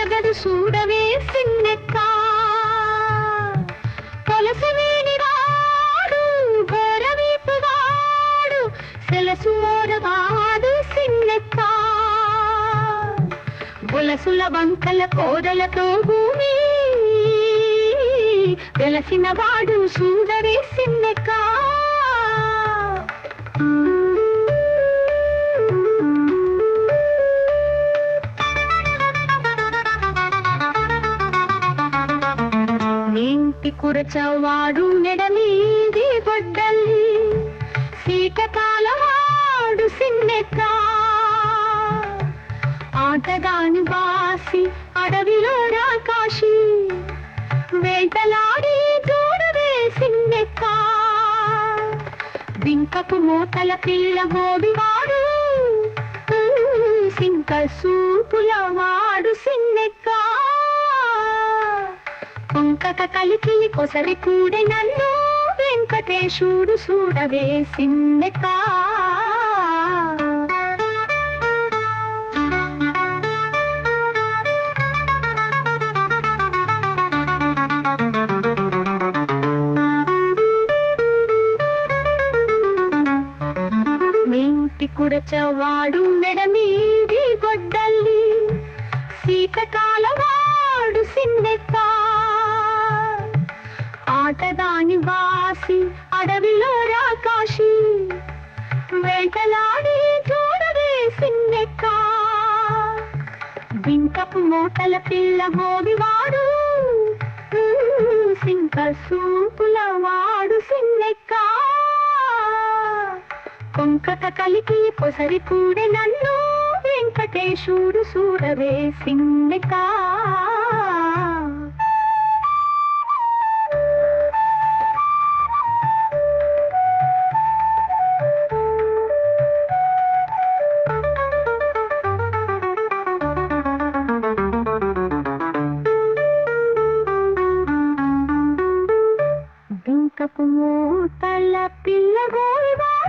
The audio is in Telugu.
చూడవే సిన్నెక్క కొలసవేని రాడు గోరవీపుగాడు సెలసు ఓరవాడు సిన్నెక్క బులసుల బంకల కోరలతో భూమి వెలసిన వాడు సుందరి ఇంటి కురచవాడు నెడమీది బొడ్డల్లి. సీటకాలవాడు సిన్నెక్క. ఆటగాని బాసి అడవిలో రాకాశి. వేటలాడి దూడవే సిన్నెక్క. బింకపు మూతల పిల్ల గోబివాడు సింక సూపుల వాడు సిన్నెక్కా. కొంకక కలికి కొసరి కూడి నన్ను వెంకటేశుడు చూడవే సిన్నెక్క కుడచవాడు మెడమీది గొడ్డల్లి శీతకాలవాడు సిన్నెక్క. ఆటదాని వాసి అడవిలో రాకాశి వేటలాడి చూడవేసిన్నెక్క సిన్నెక్క. మూటల పిల్ల మోగివాడు సింక సూపుల వాడు సిన్నెక్క. కొంకట కలికి పొసరి కూడి నన్ను వెంకటేశుడు చూడవే సిన్నెక్క. మూతల మూటల